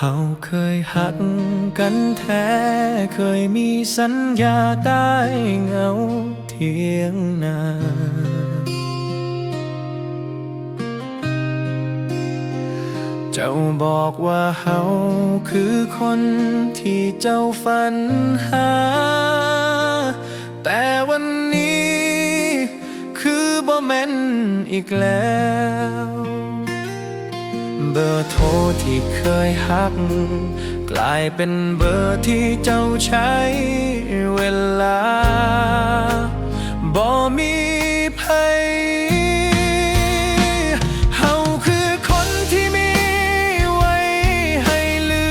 เฮาเคยหักกันแท้ เคยมีสัญญาใต้เงาเทียงนาเจ้าบอกว่าเฮาคือคนที่เจ้าฝันหา แต่วันนี้คือบ่แม่นอีกแล้ว เบอร์โทรที่เคยหัก กลายเป็นเบอร์ที่เจ้าใช้เวลาบ่มีภัยเฮาคือคนที่มีไว้ให้ลื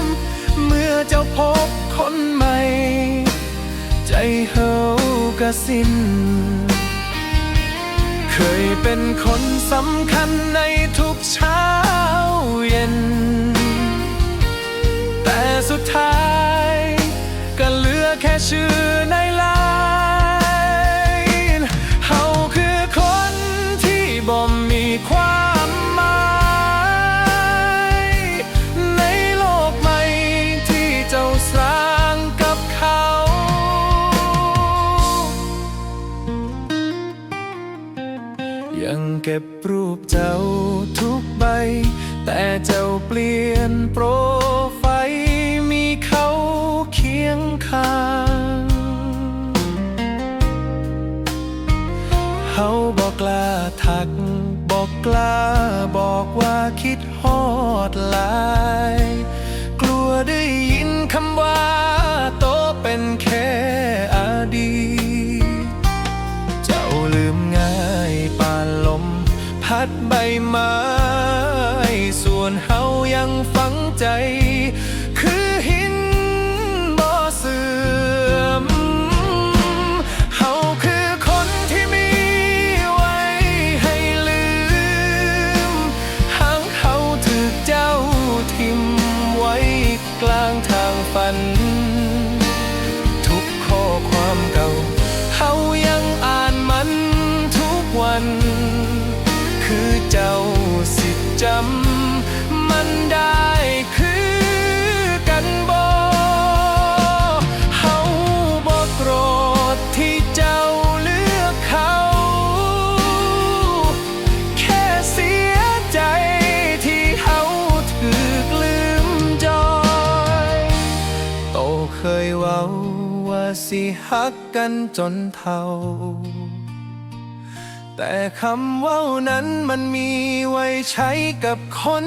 ม เมื่อเจ้าพบคนใหม่ ใจเฮากระสิ้น เคยเป็นคนสำคัญใน ชื่อในไลน์เฮาคือคนที่บ่มีความหมายในโลกใหม่ที่เจ้าสร้างกับเขา ยังเก็บรูปเจ้าทุกใบ แต่เจ้าเปลี่ยนโปร ทัก บอกกล้าบอกว่าคิดฮอดหลาย กลัวได้ยินคำว่า โตเป็นแค่อดีตเจ้าลืมง่ายปานลม พัดใบไม้ ส่วนเฮายังฝังใจ กลางทางฝัน ทุกข้อความเก่าเฮายังอ่านมันทุกวัน คือเจ้าสิจำมันได้ สิฮักกันจนเท่า แต่คำว่านั้นมันมีไว้ใช้กับคน